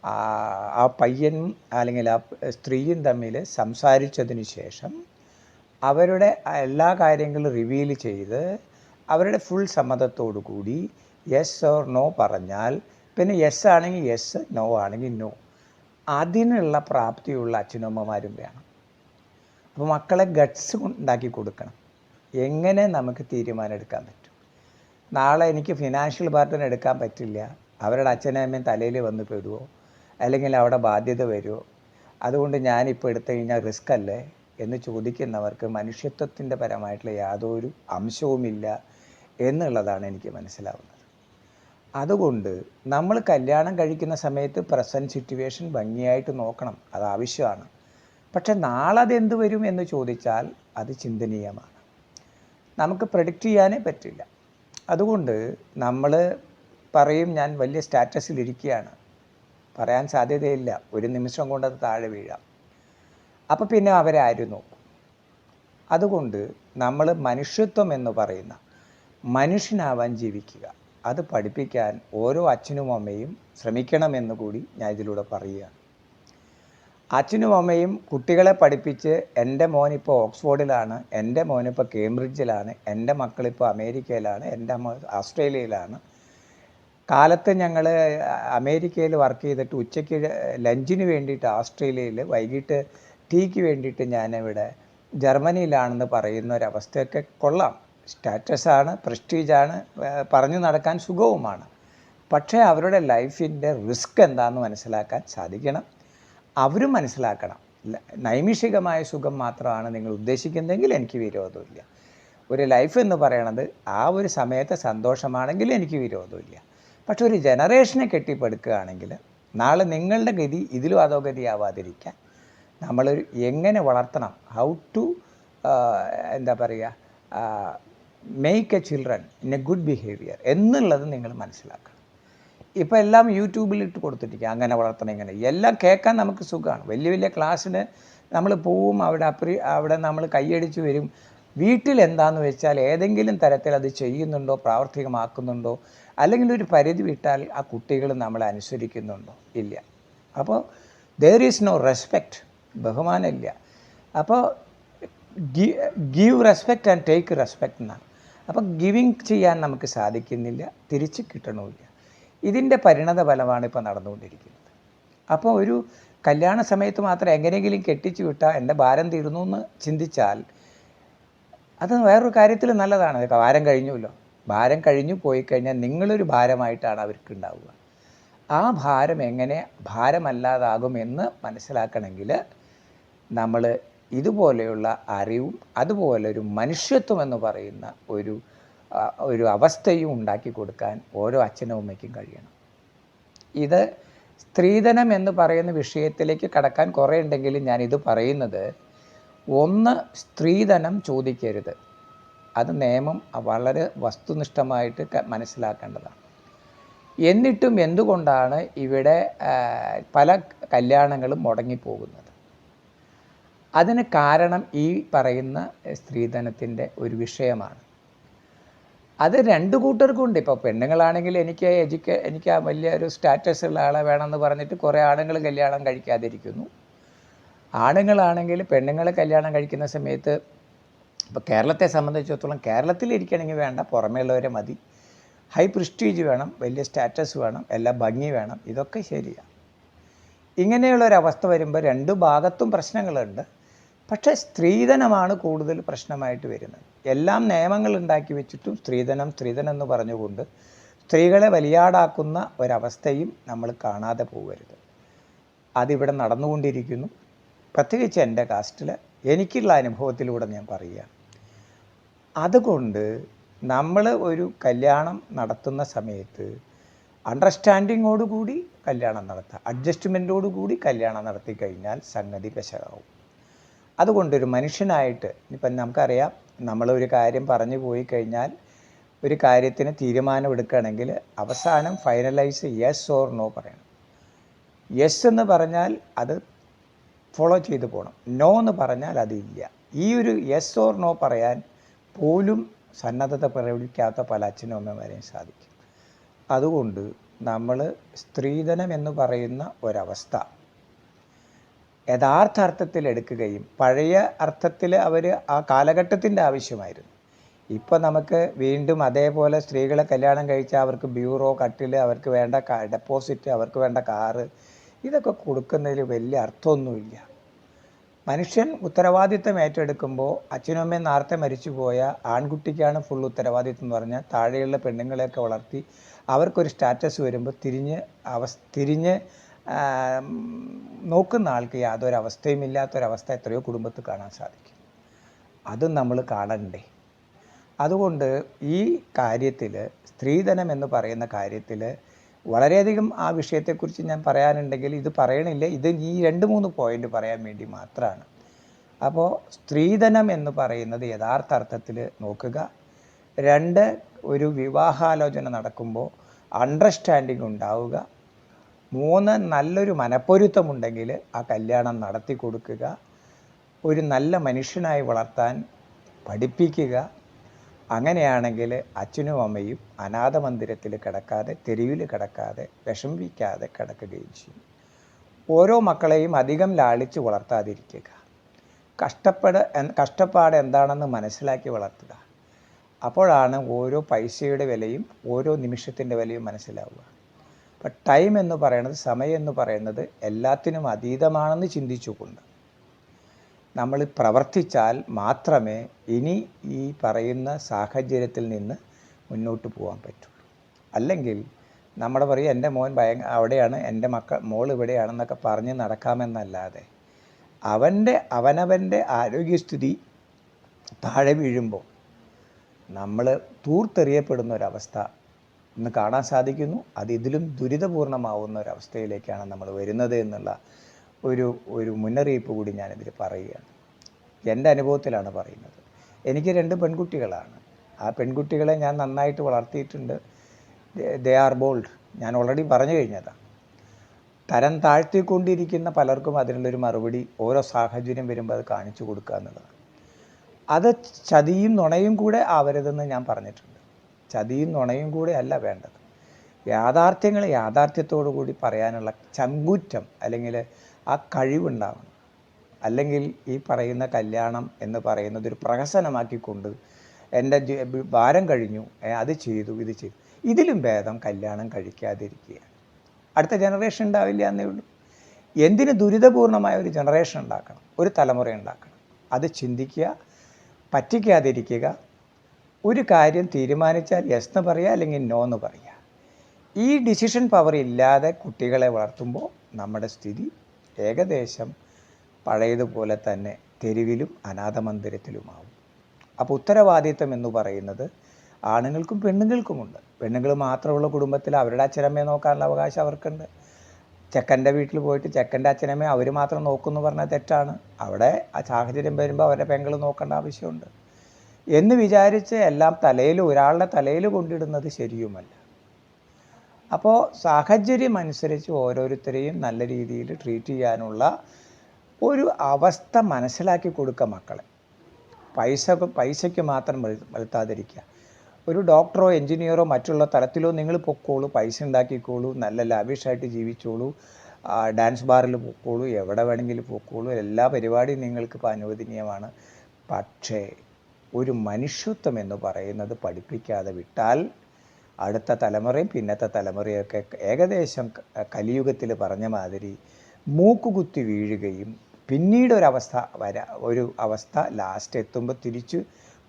ആ പയ്യനും അല്ലെങ്കിൽ ആ സ്ത്രീയും തമ്മിൽ സംസാരിച്ചതിന് ശേഷം അവരുടെ എല്ലാ കാര്യങ്ങളും റിവീൽ ചെയ്ത് അവരുടെ ഫുൾ സമ്മതത്തോടു കൂടി യെസ് ഓർ നോ പറഞ്ഞാൽ പിന്നെ യെസ് ആണെങ്കിൽ യെസ് നോ ആണെങ്കിൽ നോ അതിനുള്ള പ്രാപ്തിയുള്ള അച്ഛനമ്മമാരും വേണം. അപ്പോൾ മക്കളെ ഗട്ട്സ് ഉണ്ടാക്കി കൊടുക്കണം. എങ്ങനെ നമുക്ക് തീരുമാനം എടുക്കാൻ പറ്റും? നാളെ എനിക്ക് ഫിനാൻഷ്യൽ ബർഡൻ എടുക്കാൻ പറ്റില്ല. അവരുടെ അച്ഛനും അമ്മയും തലയിൽ വന്ന് പെടുവോ? അല്ലെങ്കിൽ അവിടെ ബാധ്യത വരുമോ അതുകൊണ്ട് ഞാനിപ്പോൾ എടുത്തു കഴിഞ്ഞാൽ റിസ്ക് അല്ലേ? എന്ന് ചോദിക്കുന്നവർക്ക് മനുഷ്യത്വത്തിന്റെ പരമായിട്ടുള്ള യാതൊരു അംശവുമില്ല എന്നുള്ളതാണ് എനിക്ക് മനസ്സിലാവുന്നത്. അതുകൊണ്ട് നമ്മൾ കല്യാണം കഴിക്കുന്ന സമയത്ത് പ്രസന്റ് സിറ്റുവേഷൻ ഭംഗിയായിട്ട് നോക്കണം. അത് ആവശ്യമാണ്. പക്ഷെ നാളെ അതെന്ത് വരും എന്ന് ചോദിച്ചാൽ അത് ചിന്തനീയമാണ്. നമുക്ക് പ്രഡിക്റ്റ് ചെയ്യാനേ പറ്റില്ല. അതുകൊണ്ട് നമ്മൾ പറയും ഞാൻ വലിയ സ്റ്റാറ്റസിലിരിക്കുകയാണ് പറയാൻ സാധ്യതയില്ല. ഒരു നിമിഷം കൊണ്ട് അത് താഴെ വീഴാം. അപ്പോൾ പിന്നെ അവരെ ആരും നോക്കും അതുകൊണ്ട് നമ്മൾ മനുഷ്യത്വം എന്ന് പറയുന്ന മനുഷ്യനാവാൻ ജീവിക്കുക. അത് പഠിപ്പിക്കാൻ ഓരോ അച്ഛനും അമ്മയും ശ്രമിക്കണമെന്ന് കൂടി ഞാൻ ഇതിലൂടെ പറയുകയാണ്. അച്ഛനും അമ്മയും കുട്ടികളെ പഠിപ്പിച്ച് എന്റെ മോനിപ്പോൾ ഓക്സ്ഫോർഡിലാണ് എന്റെ മോനിപ്പോൾ കേംബ്രിഡ്ജിലാണ് എന്റെ മക്കളിപ്പോൾ അമേരിക്കയിലാണ് എന്റെ അമ്മ ഓസ്ട്രേലിയയിലാണ് കാലത്ത് ഞങ്ങൾ അമേരിക്കയിൽ വർക്ക് ചെയ്തിട്ട് ഉച്ചയ്ക്ക് ലഞ്ചിന് വേണ്ടിയിട്ട് ഓസ്ട്രേലിയയിൽ വൈകിട്ട് ടീക്ക് വേണ്ടിയിട്ട് ഞാനിവിടെ ജർമ്മനിയിലാണെന്ന് പറയുന്ന ഒരവസ്ഥയൊക്കെ കൊള്ളാം സ്റ്റാറ്റസാണ് പ്രസ്റ്റീജാണ് പറഞ്ഞു നടക്കാൻ സുഖവുമാണ്. പക്ഷേ അവരുടെ ലൈഫിന്റെ റിസ്ക് എന്താണെന്ന് മനസ്സിലാക്കാൻ സാധിക്കണം. അവരും മനസ്സിലാക്കണം. നൈമിഷികമായ സുഖം മാത്രമാണ് നിങ്ങൾ ഉദ്ദേശിക്കുന്നതെങ്കിൽ എനിക്ക് വിരോധമില്ല. ഒരു ലൈഫ് എന്ന് പറയണത് ആ ഒരു സമയത്തെ സന്തോഷമാണെങ്കിൽ എനിക്ക് വിരോധമില്ല. പക്ഷെ ഒരു ജനറേഷനെ കെട്ടിപ്പടുക്കുകയാണെങ്കിൽ നാളെ നിങ്ങളുടെ ഗതി ഇതിലും അധോഗതിയാവാതിരിക്കാൻ നമ്മൾ എങ്ങനെ വളർത്തണം? ഹൗ ടു എന്താ പറയുക make a children in a good behaviour എന്നുള്ളത് നിങ്ങൾ മനസ്സിലാക്കണം. ഇപ്പോൾ എല്ലാം യൂട്യൂബിൽ ഇട്ട് അങ്ങനെ വളർത്തണം ഇങ്ങനെ. എല്ലാം കേൾക്കാൻ നമുക്ക് സുഖമാണ്. വലിയ വലിയ ക്ലാസ്സിന് നമ്മൾ പോവും അവിടെ അപ്രി അവിടെ നമ്മൾ കൈയടിച്ച് വരും. വീട്ടിൽ എന്താണെന്ന് വെച്ചാൽ ഏതെങ്കിലും തരത്തിൽ അത് ചെയ്യുന്നുണ്ടോ പ്രാവർത്തികമാക്കുന്നുണ്ടോ അല്ലെങ്കിൽ ഒരു പരിധി വിട്ടാൽ ആ കുട്ടികൾ നമ്മൾ അനുസരിക്കുന്നുണ്ടോ? ഇല്ല. അപ്പോൾ ദർ ഈസ് നോ റെസ്പെക്റ്റ് ബഹുമാനമില്ല. അപ്പോൾ give respect and take respect എന്നാണ്. അപ്പോൾ ഗിവിങ് ചെയ്യാൻ നമുക്ക് സാധിക്കുന്നില്ല തിരിച്ച് കിട്ടണമില്ല. ഇതിന്റെ പരിണത ഫലമാണ് ഇപ്പോൾ നടന്നുകൊണ്ടിരിക്കുന്നത്. അപ്പോൾ ഒരു കല്യാണ സമയത്ത് മാത്രം എങ്ങനെയെങ്കിലും കെട്ടിച്ചു വിട്ടാൽ എന്റെ ഭാരം തീർന്നു എന്ന് ചിന്തിച്ചാൽ അത് വേറൊരു കാര്യത്തിൽ നല്ലതാണ്. ഭാരം കഴിഞ്ഞുല്ലോ ഭാരം കഴിഞ്ഞു പോയി കഴിഞ്ഞാൽ നിങ്ങളൊരു ഭാരമായിട്ടാണ് അവർക്ക് ഉണ്ടാവുക ആ ഭാരം എങ്ങനെ ഭാരമല്ലാതാകും എന്ന് മനസ്സിലാക്കണമെങ്കിൽ നമ്മൾ ഇതുപോലെയുള്ള അറിവും അതുപോലെ ഒരു മനുഷ്യത്വം എന്ന് പറയുന്ന ഒരു ഒരു അവസ്ഥയും ഉണ്ടാക്കി കൊടുക്കാൻ ഓരോ അച്ഛനും അമ്മയ്ക്കും കഴിയണം. ഇത് സ്ത്രീധനം എന്ന് പറയുന്ന വിഷയത്തിലേക്ക് കടക്കാൻ കുറേ ഉണ്ടെങ്കിലും ഞാനിത് പറയുന്നത് ഒന്ന് സ്ത്രീധനം ചോദിക്കരുത്. അത് നിയമം വളരെ വസ്തുനിഷ്ഠമായിട്ട് മനസ്സിലാക്കേണ്ടതാണ്. എന്നിട്ടും എന്തുകൊണ്ടാണ് ഇവിടെ പല കല്യാണങ്ങളും മുടങ്ങിപ്പോകുന്നത്? അതിന് കാരണം ഈ പറയുന്ന സ്ത്രീധനത്തിന്റെ ഒരു വിഷയമാണ്. അത് രണ്ട് കൂട്ടർക്കുണ്ട് ഇപ്പോൾ പെണ്ണുങ്ങളാണെങ്കിൽ എനിക്ക് എഡ്യൂക്കേ എനിക്ക് ആ വലിയ ഒരു സ്റ്റാറ്റസ് ഉള്ള ആളെ വേണമെന്ന് പറഞ്ഞിട്ട് കുറേ ആണുങ്ങൾ കല്യാണം കഴിക്കാതിരിക്കുന്നു. ആണുങ്ങളാണെങ്കിൽ പെണ്ണുങ്ങളെ കല്യാണം കഴിക്കുന്ന സമയത്ത് ഇപ്പോൾ കേരളത്തെ സംബന്ധിച്ചിടത്തോളം കേരളത്തിൽ ഇരിക്കണമെങ്കിൽ വേണ്ട പുറമേയുള്ളവരെ മതി. ഹൈ പ്രിസ്റ്റീജ് വേണം വലിയ സ്റ്റാറ്റസ് വേണം എല്ലാ ഭംഗി വേണം ഇതൊക്കെ ശരിയാണ് ഇങ്ങനെയുള്ള ഒരു അവസ്ഥ വരുമ്പോൾ രണ്ട് ഭാഗത്തും പ്രശ്നങ്ങളുണ്ട്. പക്ഷേ സ്ത്രീധനമാണ് കൂടുതൽ പ്രശ്നമായിട്ട് വരുന്നത്. എല്ലാം നിയമങ്ങൾ ഉണ്ടാക്കി വെച്ചിട്ടും സ്ത്രീധനം സ്ത്രീധനം എന്ന് പറഞ്ഞുകൊണ്ട് സ്ത്രീകളെ വലിയാടാക്കുന്ന ഒരവസ്ഥയും നമ്മൾ കാണാതെ പോകരുത് അതിവിടെ നടന്നുകൊണ്ടിരിക്കുന്നു. പ്രത്യേകിച്ച് എന്റെ കാസ്റ്റിൽ എനിക്കുള്ള അനുഭവത്തിലൂടെ ഞാൻ പറയുകയാണ്. അതുകൊണ്ട് നമ്മൾ ഒരു കല്യാണം നടത്തുന്ന സമയത്ത് അണ്ടർസ്റ്റാൻഡിങ്ങോടുകൂടി കല്യാണം നടത്തുക അഡ്ജസ്റ്റ്മെന്റോടുകൂടി കല്യാണം നടത്തി കഴിഞ്ഞാൽ സംഗതി പെശകാവും. അതുകൊണ്ടൊരു മനുഷ്യനായിട്ട് ഇപ്പം നമുക്കറിയാം നമ്മളൊരു കാര്യം പറഞ്ഞു പോയി കഴിഞ്ഞാൽ ഒരു കാര്യത്തിന് തീരുമാനം എടുക്കുകയാണെങ്കിൽ അവസാനം ഫൈനലൈസ് യെസ് ഓർ നോ പറയണം. യെസ് എന്ന് പറഞ്ഞാൽ അത് ഫോളോ ചെയ്തു പോകണം നോ എന്ന് പറഞ്ഞാൽ അതില്ല. ഈ ഒരു യെസ് ഓർ നോ പറയാൻ പോലും സന്നദ്ധത പ്രകടിക്കാത്ത പല അച്ഛനും അമ്മമാരെയും സാധിക്കും. അതുകൊണ്ട് നമ്മൾ സ്ത്രീധനം എന്ന് പറയുന്ന ഒരവസ്ഥ യഥാർത്ഥ അർത്ഥത്തിൽ എടുക്കുകയും പഴയ അർത്ഥത്തിൽ അവർ ആ കാലഘട്ടത്തിന്റെ ആവശ്യമായിരുന്നു. ഇപ്പോൾ നമുക്ക് വീണ്ടും അതേപോലെ സ്ത്രീകളെ കല്യാണം കഴിച്ചാൽ അവർക്ക് ബ്യൂറോ കട്ടിൽ അവർക്ക് വേണ്ട ഡെപ്പോസിറ്റ് അവർക്ക് വേണ്ട കാറ് ഇതൊക്കെ കൊടുക്കുന്നതിൽ വലിയ അർത്ഥമൊന്നുമില്ല. മനുഷ്യൻ ഉത്തരവാദിത്തം ഏറ്റെടുക്കുമ്പോൾ അച്ഛനും അമ്മയും നേരത്തെ മരിച്ചുപോയ ആൺകുട്ടിക്കാണ് ഫുൾ ഉത്തരവാദിത്തം എന്ന് പറഞ്ഞാൽ താഴെയുള്ള പെണ്ണുങ്ങളെയൊക്കെ വളർത്തി അവർക്കൊരു സ്റ്റാറ്റസ് വരുമ്പോൾ തിരിഞ്ഞ് അവസ് തിരിഞ്ഞ് നോക്കുന്ന ആൾക്ക് യാതൊരു അവസ്ഥയും ഇല്ലാത്തൊരവസ്ഥ എത്രയോ കുടുംബത്തിൽ കാണാൻ സാധിക്കും. അതും നമ്മൾ കാണണ്ടേ? അതുകൊണ്ട് ഈ കാര്യത്തിൽ സ്ത്രീധനം എന്ന് പറയുന്ന കാര്യത്തിൽ വളരെയധികം ആ വിഷയത്തെക്കുറിച്ച് ഞാൻ പറയാനുണ്ടെങ്കിൽ ഇത് പറയണില്ല. ഇത് ഈ രണ്ട് മൂന്ന് പോയിന്റ് പറയാൻ വേണ്ടി മാത്രമാണ്. അപ്പോൾ സ്ത്രീധനം എന്ന് പറയുന്നത് യഥാർത്ഥ അർത്ഥത്തിൽ നോക്കുക. രണ്ട് ഒരു വിവാഹാലോചന നടക്കുമ്പോൾ അണ്ടർസ്റ്റാൻഡിങ് ഉണ്ടാവുക. മൂന്ന് നല്ലൊരു മനപ്പൊരുത്തമുണ്ടെങ്കിൽ ആ കല്യാണം നടത്തി കൊടുക്കുക. ഒരു നല്ല മനുഷ്യനായി വളർത്താൻ പഠിപ്പിക്കുക. അങ്ങനെയാണെങ്കിൽ അച്ഛനും അമ്മയും അനാഥ മന്ദിരത്തിൽ കിടക്കാതെ തെരുവിൽ കിടക്കാതെ വിഷമിക്കാതെ കിടക്കുകയും ചെയ്യും. ഓരോ മക്കളെയും അധികം ലാളിച്ച് വളർത്താതിരിക്കുക. കഷ്ടപ്പെട കഷ്ടപ്പാട് എന്താണെന്ന് മനസ്സിലാക്കി വളർത്തുക. അപ്പോഴാണ് ഓരോ പൈസയുടെ വിലയും ഓരോ നിമിഷത്തിന്റെ വിലയും മനസ്സിലാവുക. അപ്പം ടൈം എന്ന് പറയുന്നത് സമയം എന്ന് പറയുന്നത് എല്ലാത്തിനും അതീതമാണെന്ന് ചിന്തിച്ചുകൊണ്ട് നമ്മൾ പ്രവർത്തിച്ചാൽ മാത്രമേ ഇനി ഈ പറയുന്ന സാഹചര്യത്തിൽ നിന്ന് മുന്നോട്ട് പോകാൻ പറ്റുള്ളൂ. അല്ലെങ്കിൽ നമ്മുടെ പറയും എന്റെ മോൻ ഭയ അവിടെയാണ് എന്റെ മക്കൾ മോൾ ഇവിടെയാണെന്നൊക്കെ പറഞ്ഞ് നടക്കാമെന്നല്ലാതെ അവന്റെ അവനവന്റെ ആരോഗ്യസ്ഥിതി താഴെ വീഴുമ്പോൾ നമ്മൾ തൂർത്തെറിയപ്പെടുന്ന ഒരവസ്ഥ ഇന്ന് കാണാൻ സാധിക്കുന്നു. അത് ഇതിലും ദുരിതപൂർണമാവുന്ന ഒരവസ്ഥയിലേക്കാണ് നമ്മൾ വരുന്നത് എന്നുള്ള ഒരു ഒരു മുന്നറിയിപ്പ് കൂടി ഞാനിതിൽ പറയുകയാണ്. എന്റെ അനുഭവത്തിലാണ് പറയുന്നത്. എനിക്ക് രണ്ട് പെൺകുട്ടികളാണ്. ആ പെൺകുട്ടികളെ ഞാൻ നന്നായിട്ട് വളർത്തിയിട്ടുണ്ട്. They are bold. ഞാൻ ഓൾറെഡി പറഞ്ഞു കഴിഞ്ഞതാണ് തരം താഴ്ത്തിക്കൊണ്ടിരിക്കുന്ന പലർക്കും അതിനുള്ളൊരു മറുപടി ഓരോ സാഹചര്യം വരുമ്പോൾ അത് കാണിച്ചു കൊടുക്കുക എന്നുള്ളതാണ്. അത് ചതിയും നുണയും കൂടെ ആവരുതെന്ന് ഞാൻ പറഞ്ഞിട്ടുണ്ട്. ചതിയും നുണയും കൂടെ അല്ല വേണ്ടത്. യാഥാർത്ഥ്യങ്ങൾ യാഥാർത്ഥ്യത്തോടു കൂടി പറയാനുള്ള ചങ്കൂറ്റം അല്ലെങ്കിൽ ആ കഴിവുണ്ടാവണം. അല്ലെങ്കിൽ ഈ പറയുന്ന കല്യാണം എന്ന് പറയുന്നത് ഒരു പ്രഹസനമാക്കിക്കൊണ്ട് എന്റെ ഭാരം കഴിഞ്ഞു. അത് ചെയ്തു ഇത് ചെയ്തു. ഇതിലും ഭേദം കല്യാണം കഴിക്കാതിരിക്കുകയാണ്. അടുത്ത ജനറേഷൻ ഉണ്ടാവില്ല എന്നേ ഉള്ളൂ. എന്തിന് ദുരിതപൂർണമായ ഒരു ജനറേഷൻ ഉണ്ടാക്കണം? ഒരു തലമുറ ഉണ്ടാക്കണം. അത് ചിന്തിക്കുക പറ്റിക്കാതിരിക്കുക. ഒരു കാര്യം തീരുമാനിച്ചാൽ യെസ് എന്ന് പറയുക അല്ലെങ്കിൽ നോ എന്ന് പറയുക. ഈ ഡിസിഷൻ പവർ ഇല്ലാതെ കുട്ടികളെ വളർത്തുമ്പോൾ നമ്മുടെ സ്ഥിതി ഏകദേശം പഴയതുപോലെ തന്നെ തെരുവിലും അനാഥമന്ദിരത്തിലുമാവും. അപ്പോൾ ഉത്തരവാദിത്തം എന്ന് പറയുന്നത് ആണുങ്ങൾക്കും പെണ്ണുങ്ങൾക്കുമുണ്ട്. പെണ്ണുങ്ങൾ മാത്രമുള്ള കുടുംബത്തിൽ അവരുടെ അച്ഛനമ്മയെ നോക്കാനുള്ള അവകാശം അവർക്കുണ്ട്. ചെക്കന്റെ വീട്ടിൽ പോയിട്ട് ചെക്കന്റെ അച്ഛനമ്മയെ അവർ മാത്രം നോക്കുമെന്ന് പറഞ്ഞാൽ തെറ്റാണ്. അവിടെ ആ സാഹചര്യം വരുമ്പോൾ അവരുടെ പെങ്ങൾ നോക്കേണ്ട ആവശ്യമുണ്ട്. എന്ന് വിചാരിച്ച് എല്ലാം തലയിൽ ഒരാളുടെ തലയിൽ കൊണ്ടിടുന്നത് ശരിയുമല്ല. അപ്പോൾ സാഹചര്യം അനുസരിച്ച് ഓരോരുത്തരെയും നല്ല രീതിയിൽ ട്രീറ്റ് ചെയ്യാനുള്ള ഒരു അവസ്ഥ മനസ്സിലാക്കി കൊടുക്കുക മക്കളെ. പൈസ പൈസയ്ക്ക് മാത്രം വലുത്താതിരിക്കുക ഒരു ഡോക്ടറോ എഞ്ചിനീയറോ മറ്റുള്ള തലത്തിലോ നിങ്ങൾ പൊക്കോളൂ പൈസ ഉണ്ടാക്കിക്കോളൂ നല്ല ലാവിഷായിട്ട് ജീവിച്ചോളൂ ഡാൻസ് ബാറിൽ പൊക്കോളൂ എവിടെ വേണമെങ്കിലും പൊക്കോളൂ എല്ലാ പരിപാടിയും നിങ്ങൾക്ക് ഇപ്പോൾ അനുവദനീയമാണ്. പക്ഷേ ഒരു മനുഷ്യത്വം എന്ന് പറയുന്നത് പഠിപ്പിക്കാതെ വിട്ടാൽ അടുത്ത തലമുറയും പിന്നത്തെ തലമുറയൊക്കെ ഏകദേശം കലിയുഗത്തിൽ പറഞ്ഞ മാതിരി മൂക്കുകുത്തി വീഴുകയും പിന്നീട് ഒരവസ്ഥ വര ഒരു അവസ്ഥ ലാസ്റ്റ് എത്തുമ്പോൾ തിരിച്ച്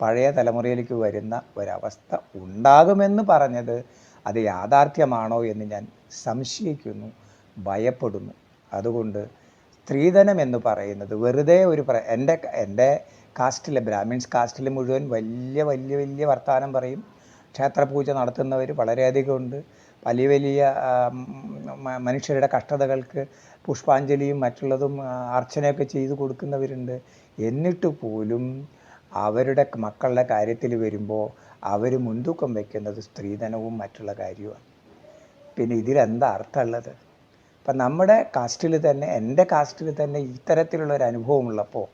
പഴയ തലമുറയിലേക്ക് വരുന്ന ഒരവസ്ഥ ഉണ്ടാകുമെന്ന് പറഞ്ഞത് അത് യാഥാർത്ഥ്യമാണോ എന്ന് ഞാൻ സംശയിക്കുന്നു ഭയപ്പെടുന്നു. അതുകൊണ്ട് സ്ത്രീധനം എന്ന് പറയുന്നത് വെറുതെ ഒരു പ്ര എന്റെ എന്റെ കാസ്റ്റിലെ ബ്രാഹ്മിൻസ് കാസ്റ്റിൽ മുഴുവൻ വലിയ വലിയ വലിയ വർത്തമാനം പറയും. ക്ഷേത്രപൂജ നടത്തുന്നവർ വളരെയധികം ഉണ്ട് വലിയ വലിയ മനുഷ്യരുടെ കഷ്ടതകൾക്ക് പുഷ്പാഞ്ജലിയും മറ്റുള്ളതും അർച്ചനയൊക്കെ ചെയ്തു കൊടുക്കുന്നവരുണ്ട്. എന്നിട്ട് പോലും അവരുടെ മക്കളുടെ കാര്യത്തിൽ വരുമ്പോൾ അവർ മുൻതൂക്കം വയ്ക്കുന്നത് സ്ത്രീധനവും മറ്റുള്ള കാര്യവുമാണ്. പിന്നെ ഇതിലെന്താ അർത്ഥമുള്ളത്? ഇപ്പം നമ്മുടെ കാസ്റ്റിൽ തന്നെ എന്റെ കാസ്റ്റിൽ തന്നെ ഇത്തരത്തിലുള്ള ഒരു അനുഭവമുള്ളപ്പോൾ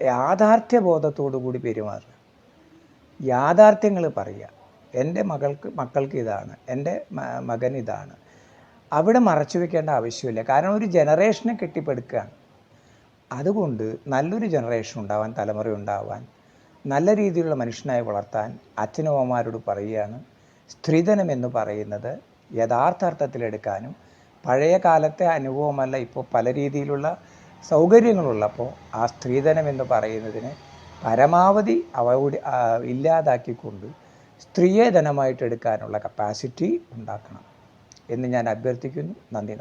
യാഥാർത്ഥ്യബോധത്തോടു കൂടി പെരുമാറുക. യാഥാർത്ഥ്യങ്ങൾ പറയുക. എന്റെ മകൾക്ക് മക്കൾക്ക് ഇതാണ്. എന്റെ മകൻ ഇതാണ്. അവിടെ മറച്ചു വെക്കേണ്ട ആവശ്യമില്ല. കാരണം ഒരു ജനറേഷനെ കെട്ടിപ്പടുക്കുകയാണ്. അതുകൊണ്ട് നല്ലൊരു ജനറേഷൻ ഉണ്ടാവാൻ തലമുറ ഉണ്ടാവാൻ നല്ല രീതിയിലുള്ള മനുഷ്യനായി വളർത്താൻ അച്ഛനും അമ്മമാരോട് പറയുകയാണ്. സ്ത്രീധനം എന്ന് പറയുന്നത് യഥാർത്ഥാർത്ഥത്തിലെടുക്കാനും പഴയ കാലത്തെ അനുഭവമല്ല ഇപ്പോൾ പല രീതിയിലുള്ള സൗകര്യങ്ങളുള്ളപ്പോൾ ആ സ്ത്രീധനം എന്ന് പറയുന്നതിന് പരമാവധി അവയുടെ ഇല്ലാതാക്കിക്കൊണ്ട് സ്ത്രീയെ ധനമായിട്ട് എടുക്കാനുള്ള കപ്പാസിറ്റി ഉണ്ടാക്കണം എന്ന് ഞാൻ അഭ്യർത്ഥിക്കുന്നു. നന്ദി നമസ്കാരം